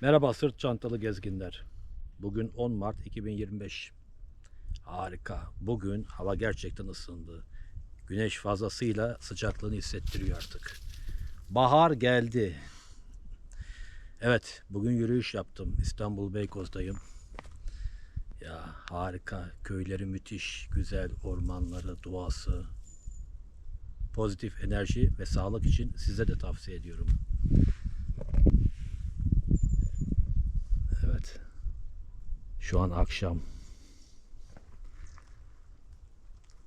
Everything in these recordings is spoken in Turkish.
Merhaba sırt çantalı gezginler. Bugün 10 Mart 2025. Harika. Bugün hava gerçekten ısındı. Güneş fazlasıyla sıcaklığını hissettiriyor artık. Bahar geldi. Evet, bugün yürüyüş yaptım. İstanbul Beykoz'dayım. Ya harika. Köyleri müthiş, güzel ormanları, doğası. Pozitif enerji ve sağlık için size de tavsiye ediyorum. Evet. Şu an akşam.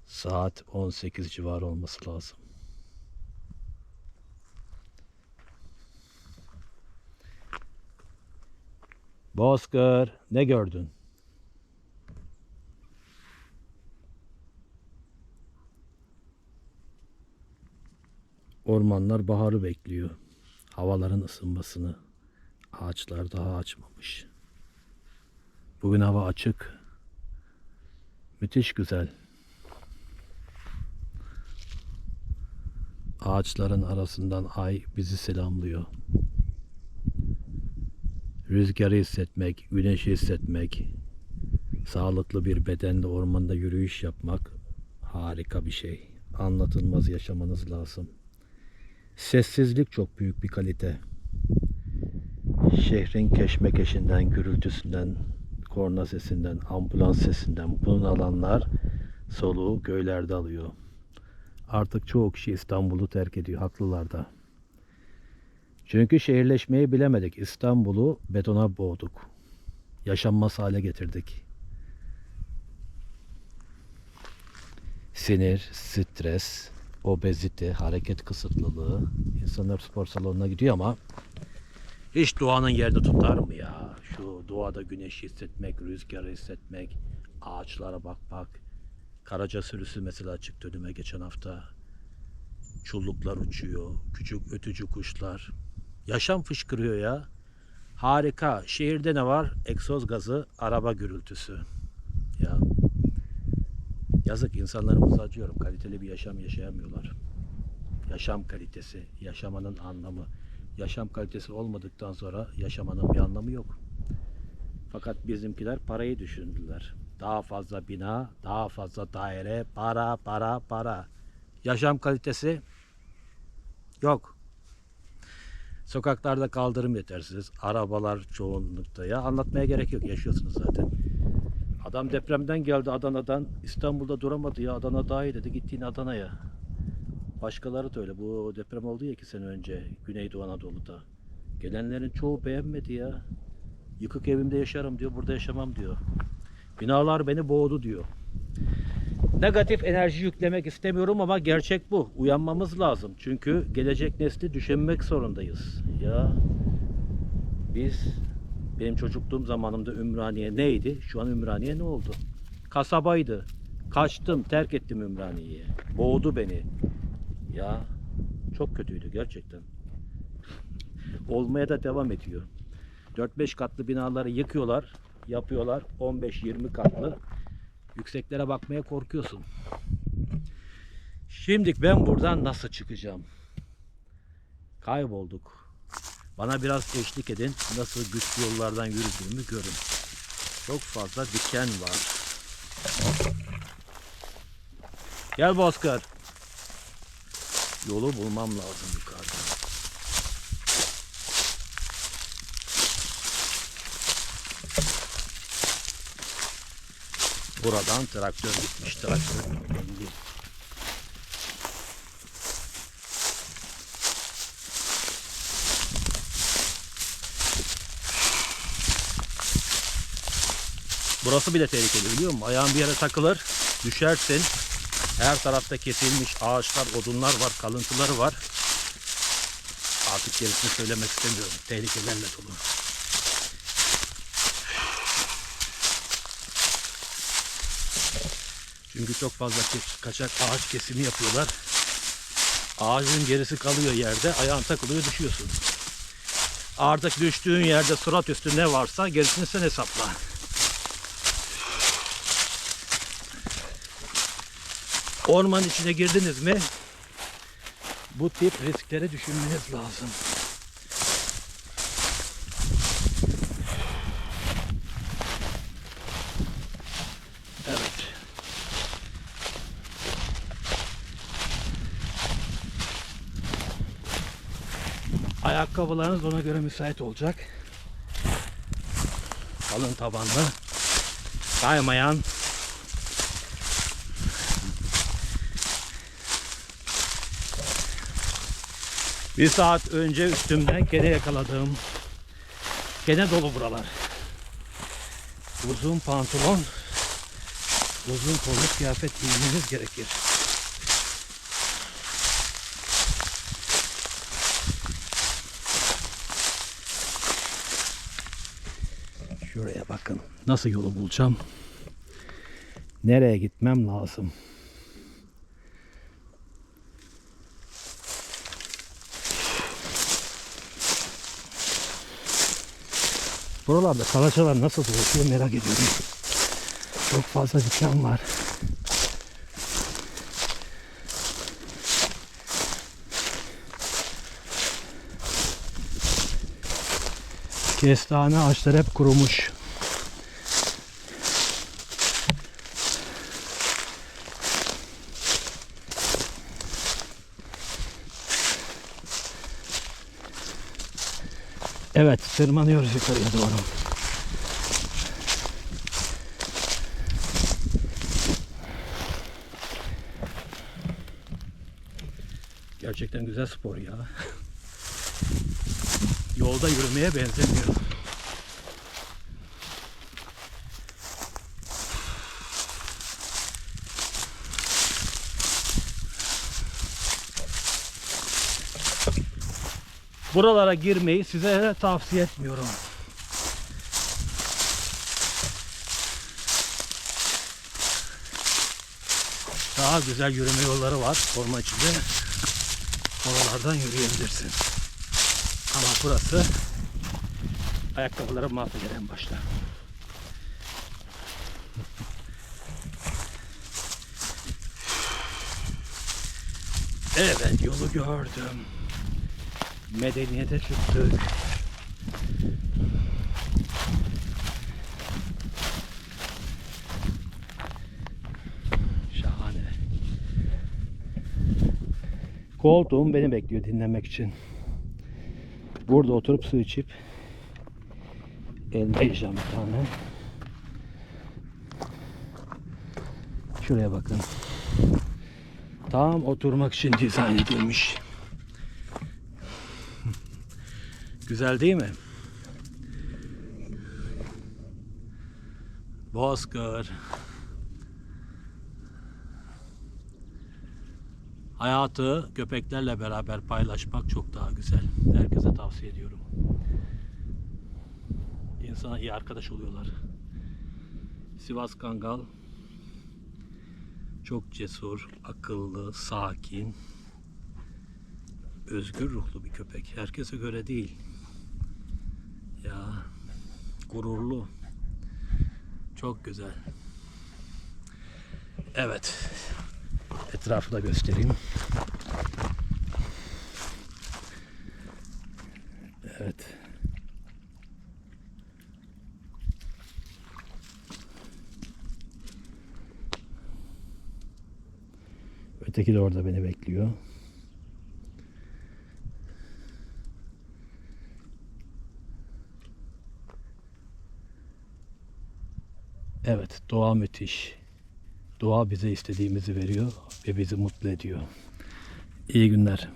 Saat 18 civarı olması lazım. Bozkır, ne gördün? Ormanlar baharı bekliyor. Havaların ısınmasını. Ağaçlar daha açmamış. Bugün hava açık. Müthiş güzel. Ağaçların arasından ay bizi selamlıyor. Rüzgarı hissetmek, güneşi hissetmek, sağlıklı bir bedenle ormanda yürüyüş yapmak harika bir şey. Anlatılmaz yaşamanız lazım. Sessizlik çok büyük bir kalite. Şehrin keşmekeşinden, gürültüsünden, korna sesinden, ambulans sesinden bunun alanlar soluğu göylerde alıyor. Artık çoğu kişi İstanbul'u terk ediyor. Haklılar da. Çünkü şehirleşmeyi bilemedik. İstanbul'u betona boğduk. Yaşanmaz hale getirdik. Sinir, stres, obezite, hareket kısıtlılığı. İnsanlar spor salonuna gidiyor ama hiç doğanın yerini tutar mı ya? Şu doğada güneşi hissetmek, rüzgarı hissetmek, ağaçlara bakmak. Karaca sürüsü mesela çıktı önüme geçen hafta. Çulluklar uçuyor, küçük ötücü kuşlar. Yaşam fışkırıyor ya. Harika. Şehirde ne var? Egzoz gazı, araba gürültüsü. Ya. Yazık insanlarımıza acıyorum. Kaliteli bir yaşam yaşayamıyorlar. Yaşam kalitesi, yaşamanın anlamı. Yaşam kalitesi olmadıktan sonra yaşamanın bir anlamı yok. Fakat bizimkiler parayı düşündüler. Daha fazla bina, daha fazla daire, para, para, para. Yaşam kalitesi yok. Sokaklarda kaldırım yetersiz. Arabalar çoğunlukta. Ya anlatmaya gerek yok. Yaşıyorsunuz zaten. Adam depremden geldi Adana'dan. İstanbul'da duramadı ya. Adana daha iyi dedi. Gittiğin Adana'ya. Başkaları da öyle. Bu deprem oldu ya iki sene önce Güneydoğu Anadolu'da. Gelenlerin çoğu beğenmedi ya. Yıkık evimde yaşarım diyor. Burada yaşamam diyor. Binalar beni boğdu diyor. Negatif enerji yüklemek istemiyorum ama gerçek bu. Uyanmamız lazım. Çünkü gelecek nesli düşünmek zorundayız. Ya biz benim çocukluğum zamanımda Ümraniye neydi? Şu an Ümraniye ne oldu? Kasabaydı. Kaçtım, terk ettim Ümraniye'yi. Boğdu beni. Ya çok kötüydü gerçekten. Olmaya da devam ediyor. 4-5 katlı binaları yıkıyorlar, yapıyorlar 15-20 katlı. Yükseklere bakmaya korkuyorsun. Şimdi ben buradan nasıl çıkacağım? Kaybolduk. Bana biraz eşlik edin. Nasıl güçlü yollardan yürüdüğümü görün. Çok fazla diken var. Gel Bozkır. Yolu bulmam lazım yukarıda. Buradan traktör gitmiş. Traktör belli. Burası bile tehlikeli biliyor musun? Ayağın bir yere takılır, düşersin. Her tarafta kesilmiş ağaçlar, odunlar var, kalıntıları var. Artık gerisini söylemek istemiyorum. Tehlikelerle dolu. Çünkü çok fazla kaçak ağaç kesimi yapıyorlar. Ağacın gerisi kalıyor yerde, ayağın takılıyor düşüyorsun. Artık düştüğün yerde surat üstü ne varsa gerisini sen hesapla. Orman içine girdiniz mi bu tip riskleri düşünmeniz lazım. Ayakkabılarınız ona göre müsait olacak. Kalın tabanlı. Kaymayan. Bir saat önce üstümden gene yakaladığım gene dolu buralar. Uzun pantolon, uzun kollu kıyafet giymeniz gerekir. Şuraya bakın. Nasıl yolu bulacağım? Nereye gitmem lazım? Buralarda salaçalar nasıl dolaşıyor merak ediyorum. Çok fazla dükkan var. Kestane ağaçları hep kurumuş. Evet, tırmanıyoruz yukarıya doğru. Gerçekten güzel spor ya. Yolda yürümeye benzemiyor. Buralara girmeyi size tavsiye etmiyorum. Daha güzel yürüme yolları var orman içinde. Oralardan yürüyebilirsin. Ama burası ayakkabıları mahveder en başta. Evet yolu gördüm. Medeniyete çıktık. Şahane. Koltuğum beni bekliyor dinlemek için. Burada oturup su içip elma yiyeceğim bir tane. Şuraya bakın. Tam oturmak için dizayn edilmiş. Güzel değil mi? Bozkır. Hayatı köpeklerle beraber paylaşmak çok daha güzel. Herkese tavsiye ediyorum. İnsana iyi arkadaş oluyorlar. Sivas Kangal çok cesur, akıllı, sakin, özgür ruhlu bir köpek. Herkese göre değil. Ya gururlu. Çok güzel. Evet. Etrafı da göstereyim. Evet. Öteki de orada beni bekliyor. Evet, doğa müthiş. Doğa bize istediğimizi veriyor ve bizi mutlu ediyor. İyi günler.